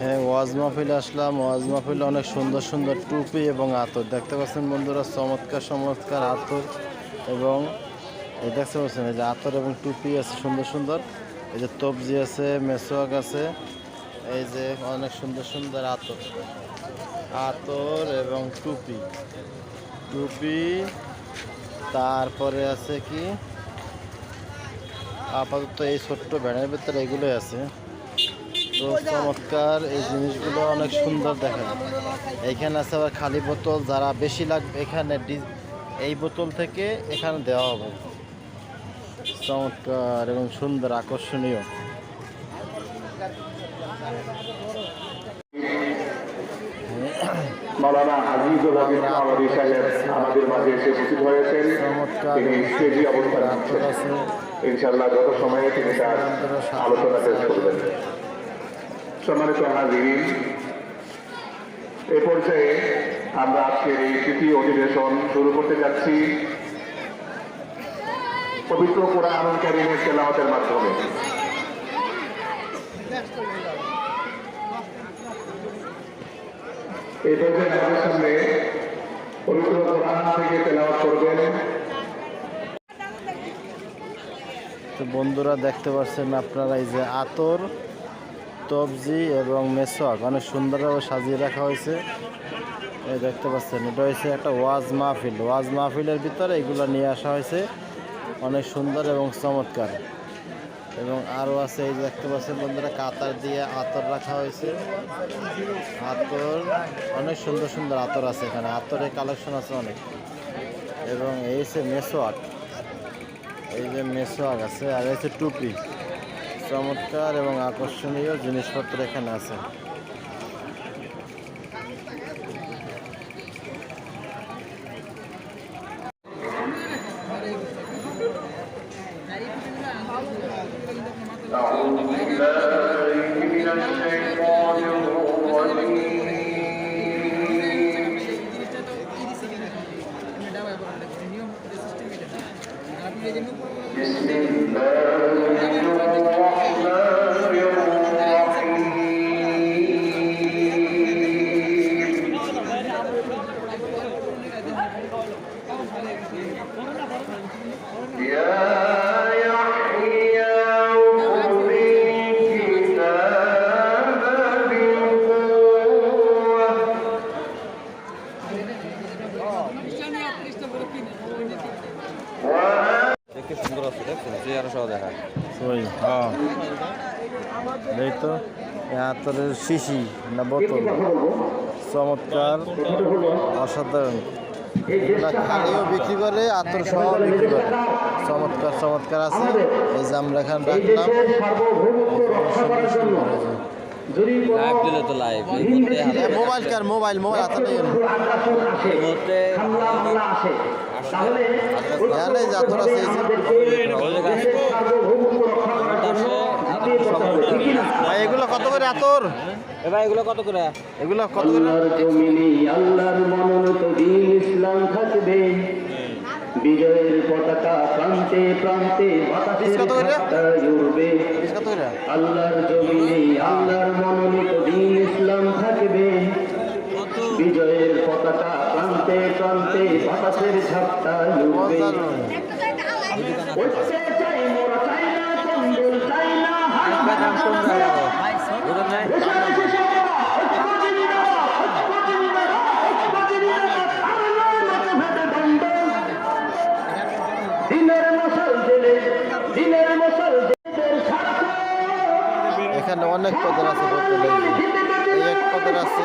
হ্যাঁ ওয়াজ মাহফিলে আসলাম। ওয়াজ মাহফিলে অনেক সুন্দর সুন্দর টুপি এবং আতর। দেখতে পাচ্ছেন বন্ধুরা, চমৎকার চমৎকার আতর এবং এই দেখতে পাচ্ছেন এই যে আতর এবং টুপি আছে সুন্দর সুন্দর। এই যে তবজি আছে, মেসোয়াক আছে, এই যে অনেক সুন্দর সুন্দর আতর। আতর এবং টুপি। টুপি, তারপরে আছে কি? আপাতত এই ছোট্ট ভ্যানের ভিতরে এগুলোই আছে। তো চমৎকার এই জিনিসগুলো অনেক সুন্দর দেখা যায় এইখানে আছে আবার খালি বোতল যারা বেশি লাগবে এখানে এই বোতল থেকে এখানে দেওয়া হবে। চমৎকার এবং সুন্দর আকর্ষণীয়। মাওলানা আজিজুল হাবিব আমাদের সাহেব আমাদের মাঝে এসে উপস্থিত হয়েছেন। চমৎকার তিনি স্টেজে অবস্থান আছে ইনশাআল্লাহ যত সময়ে তিনি তার আলোচনা শেষ করবেন। সম্মানিত হাজিরিন এ পর্যায়ে আমরা আজকের এই তৃতীয় অধিবেশন শুরু করতে যাচ্ছি। পবিত্র কোরআন কারিমের তেলাওয়াতের মাধ্যমে। এই পর্যায়ে আমাদের সামনে পবিত্র কোরআন থেকে তেলাওয়াত করবেন। বন্ধুরা দেখতে পাচ্ছেন আপনারা এই যে আতর তবজি এবং মেসোয়াক অনেক সুন্দরভাবে সাজিয়ে রাখা হয়েছে। এই দেখতে পাচ্ছেন, এটা হয়েছে একটা ওয়াজ মাহফিল। ওয়াজ মাহফিলের ভিতরে এগুলো নিয়ে আসা হয়েছে। অনেক সুন্দর এবং চমৎকার। এবং আরও আছে, এই দেখতে পাচ্ছেন বন্ধুরা, কাতার দিয়ে আতর রাখা হয়েছে। আতর, অনেক সুন্দর সুন্দর আতর আছে এখানে। আতরের কালেকশন আছে অনেক। এবং এই হচ্ছে মেসোয়াক। এই যে মেসোয়াক আছে, আর হচ্ছে টুপি। চমৎকার এবং আকর্ষণীয় জিনিসপত্র এখানে আছে। নিয়ম দেখতে সুন্দর আছে দেখছেন? চেয়ার সহ দেখা ওই হ্যাঁ। এই তো। এই আতরের শিশি না বোতল? চমৎকার অসাধারণ। এগুলা খালিও বিক্রি করে আতর সহ বিক্রি করে। চমৎকার চমৎকার আছে। এই যে আমরা এখানে রাখলাম। লাইভ দিলে তো লাইভ মোবাইল কার? মোবাইল মোবাইল হাতে নেই এখানে ভাই, এগুলো কত করে আতর? এ ভাই এগুলো কত করে? এগুলো কত করে? আল্লাহর মনোনীত দিন ইসলাম থাকবে। বিজয়ের পতাকা প্রান্তে প্রান্তে উড়বে আল্লাহর জমিনে আল্লাহর মনোনীত দিন ইসলাম থাকবে। বিজয়ের প্রান্তে প্রান্তে বাতাসের উড়বে অসাধারণ। ঐক্যে চাই মোরা চাই না কন্দল চাই না দিনের মশাল জেলে দিনের মশাল এখানে অনেক পদের আছে এই এক পদের আছে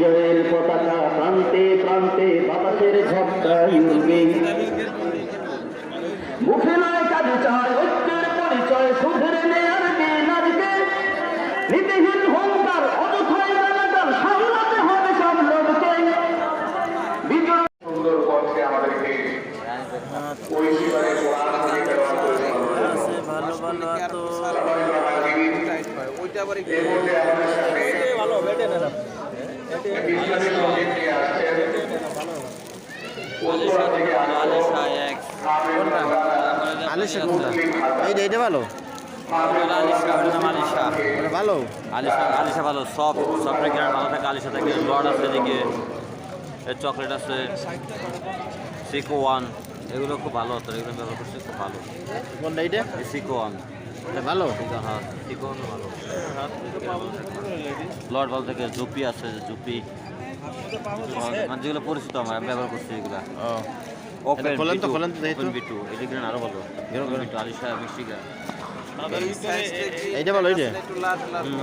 বিজয়ের পতাকা প্রান্তে প্রান্তে বাতাসের ঝটকায় উঠবে মুখে নয় চায় ঐক্যের পরিচয় সুধরে নেয়ার দিন আজকে নীতিহীন হংকার ভালো ভালো ওইটা আবার আলিশা কোনটা? এইটা এইটা ভালো? ভালো? আলিশা আলিশা ভালো সব সব প্যাকেট ভালো থাকে আলিশা থাকে। লড আছে এদিকে চকলেট আছে সিকো ওয়ান। এগুলো খুব ভালো হতো এগুলো ব্যবহার করছি খুব ভালো। কোনটা এইটা? এই সিকো ওয়ান। ভালো? ওয়ান ভালো। লড জুপি আছে জুপি মানে যেগুলো পরিচিত আমার আমি ব্যবহার করছি এগুলা। ও। ওপেন খোলেন তো, খোলেন তো দেখি তো। বিটু এটা গ্রেন আরও ভালো। গ্রেন। বিটু আলিশা মিষ্টি গ্রেন এইটা ভালো এইটা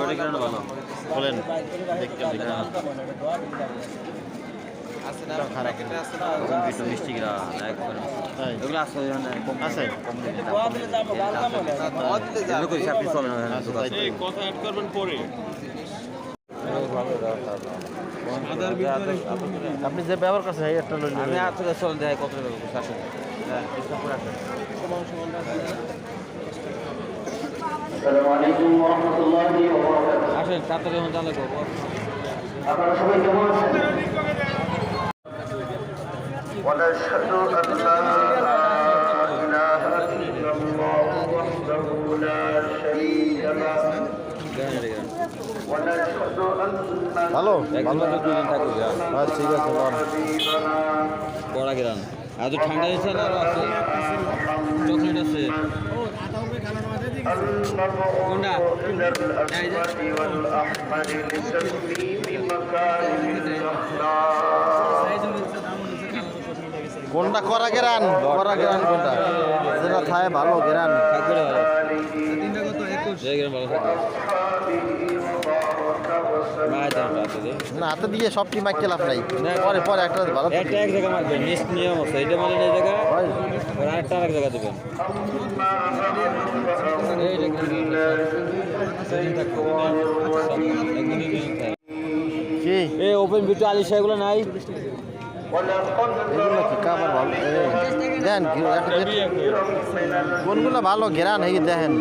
ওটা গ্রেন ভালো। খোলেন। দেখতে দেখতে আপনি যে ব্যবহার করছেন এই একটা আমি আর থেকে চলেন দেখাই কত টাকা আসেন। হ্যাঁ আসেন আসসালামু আলাইকুম ওয়া রাহমাতুল্লাহি ওয়া বারাকাতুহু আসেন তাড়াতাড়ি জানলে আপনারা সবাই কেমন আছেন? ونشهد أن لا إله إلا الله وحده لا شريك له হ্যাঁ ঠিক আছে পড়া গেলাম ঠান্ডা হয়েছে না আছে চকলেট আছে কোনটা কোনটা করা গেরান? করা গেরান কোনটা? যেটা খায় ভালো গেরান। না হাতে দিয়ে সব টিম মাইকে লাভ নাই। পরে পরে একটা ভালো একটা এক জায়গা মারবেন নিয়ম আছে এটা মানে এই জায়গা আরেকটা আরেক জায়গা দেবেন। কি? এই ওপেন ভিডিও আলিশা এগুলো নাই। এগুলো কি কাবার ভালো দেন কোনগুলো ভালো গেরান হয়ে দেখেন।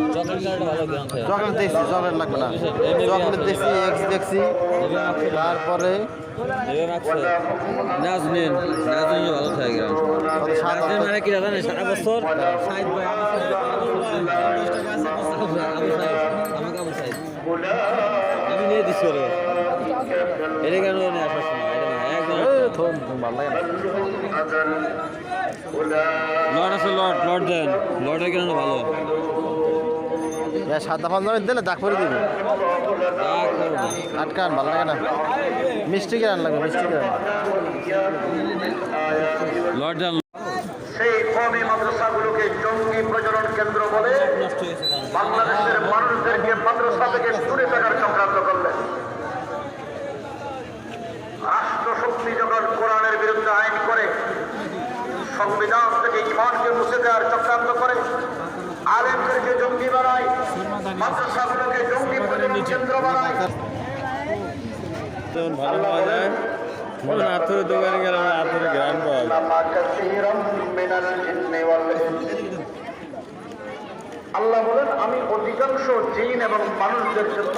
চকলেট দেখছি চকলেট লাগবে না। চকলেট দেখছি এক্স দেখছি। তারপরে মানে কি সারা বছর আমি নিয়ে দিচ্ছি এটা কেন থুম, ভালো লাগে লর্ড আছে লর্ড লর্ড দেন। লর্ডের কেন ভালো। সাদা সাদা ধরে দিলে দাগ করে দিবি। আটকান ভালো লাগে না? মিষ্টি কেন লাগবে মিষ্টি কেন লর্ড দেন সেই কমি মাদ্রাসাগুলোকে জঙ্গি প্রজনন কেন্দ্র বলে নষ্ট হয়েছে কারণ বাংলাদেশের মানুষদেরকে মাদ্রাসা থেকে দূরে থাকার চক্রান্ত করলেন রাষ্ট্রশক্তি যখন কোরআনের বিরুদ্ধে আইন করে সংবিধান থেকে ইমানকে মুছে দেওয়ার চক্রান্ত করে। আলেমদেরকে জঙ্গি বানায় মাদ্রাসাগুলোকে জঙ্গি প্রজনন কেন্দ্র বানায়। আল্লাহ বলেন আমি অধিকাংশ জিন এবং মানুষদের জন্য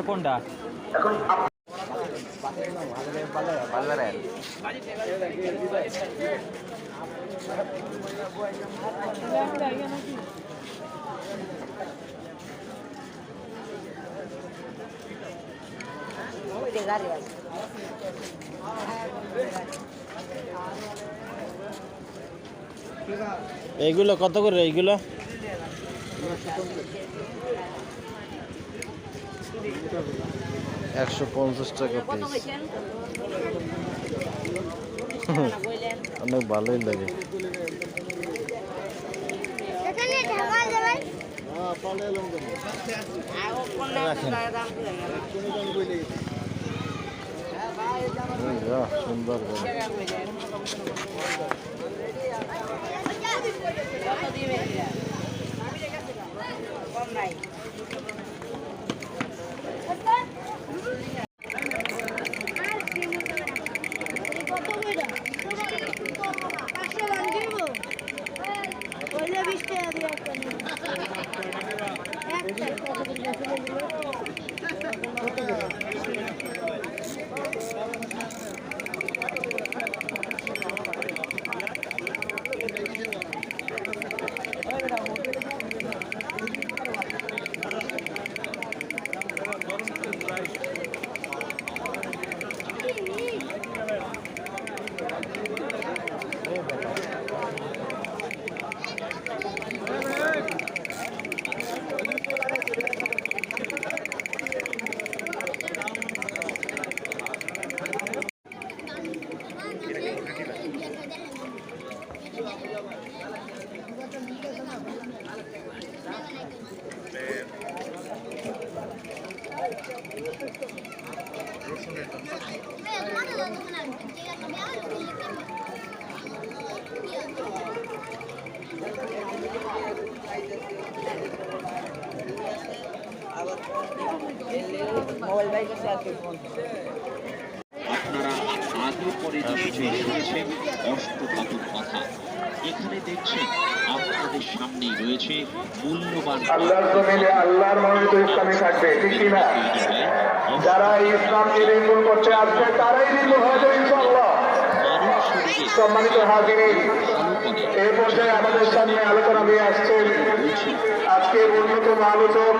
এখন এইগুলো কত করে এইগুলো? একশো পঞ্চাশ টাকা পিস অনেক ভালোই লাগে। সুন্দর করে। কত আপনারা আগে পরে নিশ্চয়ই শুনেছেন অষ্টধাতুর কথা। এখানে দেখছেন আপনাদের সামনেই রয়েছে মূল্যবান আল্লাহর জমিনে আল্লাহর মনোনীত ইসলামী থাকবে ঠিক কিনা? যারা এই ইসলামকে নির্মূল করতে আসবে তারাই নির্মূল হয়ে যাবে ইনশাআল্লাহ। সম্মানিত করে এই পর্যায়ে আমাদের সামনে আলোচনা নিয়ে আসছেন আজকের অন্যতম আলোচক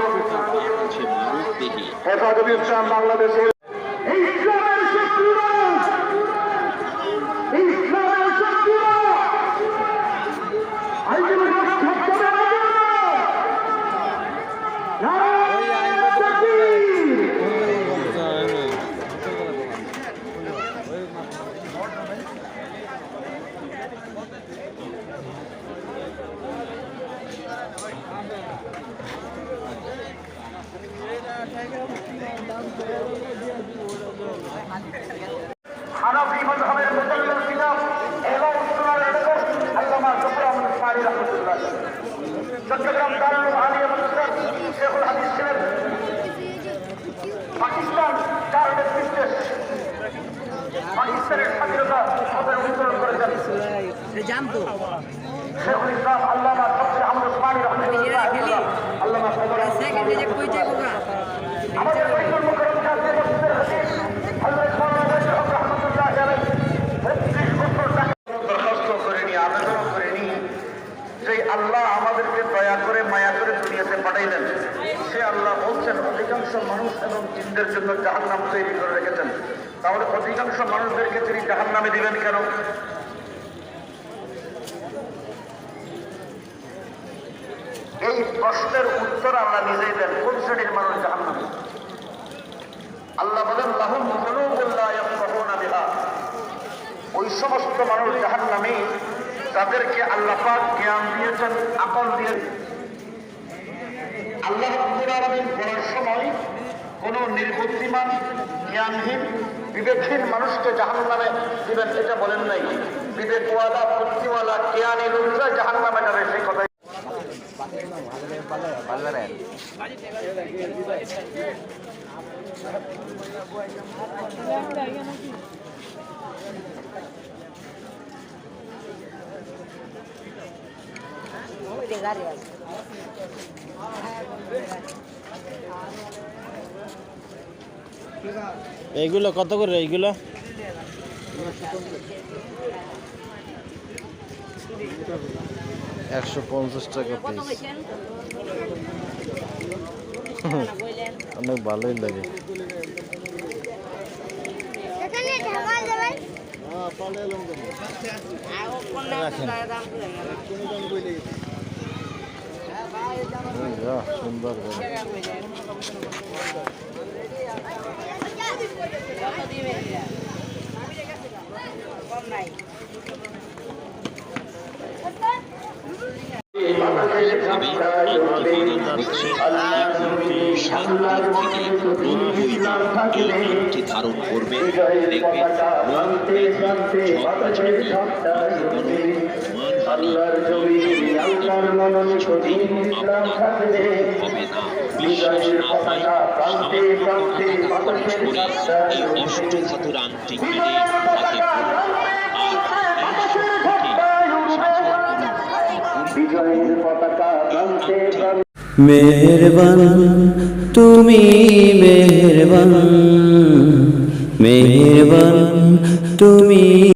হেফাজত ইসলাম বাংলাদেশের দারুল আলিয়া মাদ্রাসার শেখুল হাদিস ছিলেন পাকিস্তান যার নেতৃত্বে পাকিস্তানের স্বাধীনতা করেছেন। শেখুল ইসলাম আল্লামা আহমদ উসমানী রাহমাতুল্লাহ আল্লামা আমাদের আমাদেরকে দয়া করে মায়া করে দুনিয়াতে পাঠাইলেন সে আল্লাহ বলছেন, অধিকাংশ মানুষ এবং জিনদের জন্য জাহান্নাম তৈরি করে রেখেছেন। তাহলে অধিকাংশ মানুষদেরকে তিনি জাহান্নামে দিবেন কেন? এই প্রশ্নের উত্তর আল্লাহ নিজেই দেন। কোন শ্রেণির মানুষ জাহান্নামে? আল্লাহ বলেন, লাহুম কুলুবুল্লাহ ইয়াফকাহুনা ওই সমস্ত মানুষ জাহান্নামে, তাদেরকে আল্লাহ পাক জ্ঞান দিয়েছেন আকল দিয়ে আল্লাহ আলামিন সময় কোন নির্বুদ্ধিমান জ্ঞানহীন বিবেকহীন মানুষকে জাহান্নামে দিবেন এটা বলেন নাই বিবেকওয়ালা বুদ্ধিওয়ালা জ্ঞানী লোকরা জাহান্নামে যাবে সেই কথাই এইগুলো কত করে এইগুলো একশো পঞ্চাশ টাকা পিস অনেক ভালোই লাগে। এখানে এই গ্রন্থি ধারণ করবে দেখবেন রোগ ব্যাধি ঝড় বাজপাখি মানহানি কিছুদিন আপনার হবে না বিশ্বাস না সামান্য টাকা খরচ করে আংটি কিনে হাতে পরুন আর এই শক্তিকে সাধন করুন বিজয়ের পতাকা প্রান্তে প্রান্তে মেহরবান, তুমি মেহরবান মেহরবান